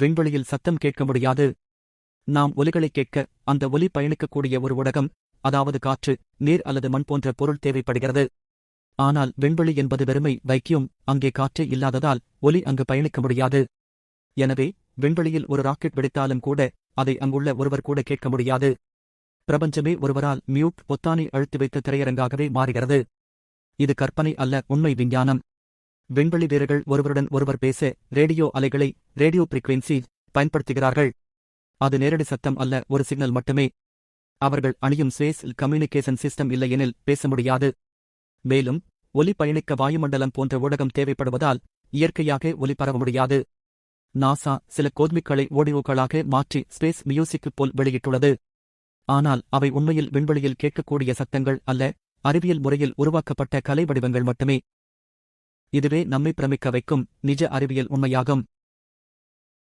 விண்வெளியில் சத்தம் கேட்க முடியாது. நாம் ஒலிகளை கேட்க அந்த ஒலி பயணிக்கக்கூடிய ஒரு ஊடகம் அதாவது காற்று நீர் அல்லது மண் போன்ற பொருள் தேவைப்படுகிறது. ஆனால் விண்வெளி என்பது வெறுமை வைக்கியும் அங்கே காற்றே இல்லாததால் ஒலி அங்கு பயணிக்க முடியாது. எனவே விண்வெளியில் ஒரு ராக்கெட் வெடித்தாலும் கூட அதை அங்குள்ள ஒருவர் கூட கேட்க முடியாது. பிரபஞ்சமே ஒருவரால் மியூட் பொத்தானை அழுத்தி வைத்த திரையரங்காகவே மாறுகிறது. இது கற்பனை அல்ல உண்மை விஞ்ஞானம். விண்வெளி வீரர்கள் ஒருவருடன் ஒருவர் பேச ரேடியோ அலைகளை ரேடியோ பிரிக்வென்சி பயன்படுத்துகிறார்கள். அது நேரடி சத்தம் அல்ல ஒரு சிக்னல் மட்டுமே. அவர்கள் அணியும் ஸ்பேஸ் கம்யூனிகேஷன் சிஸ்டம் இல்லையெனில் பேச முடியாது. மேலும் ஒலி பயணிக்க வாயுமண்டலம் போன்ற ஊடகம் தேவைப்படுவதால் இயற்கையாக ஒலி பரவ முடியாது. நாசா சில கோத்மிக்களை ஓடியோக்களாக மாற்றி ஸ்பேஸ் மியூசிக்கு போல் வெளியிட்டுள்ளது. ஆனால் அவை உண்மையில் விண்வெளியில் கேட்கக்கூடிய சத்தங்கள் அல்ல அறிவியல் முறையில் உருவாக்கப்பட்ட கலை வடிவங்கள் மட்டுமே. இதுவே நம்மை பிரமிக்க வைக்கும் நிஜ அறிவியல் உண்மையாகும்.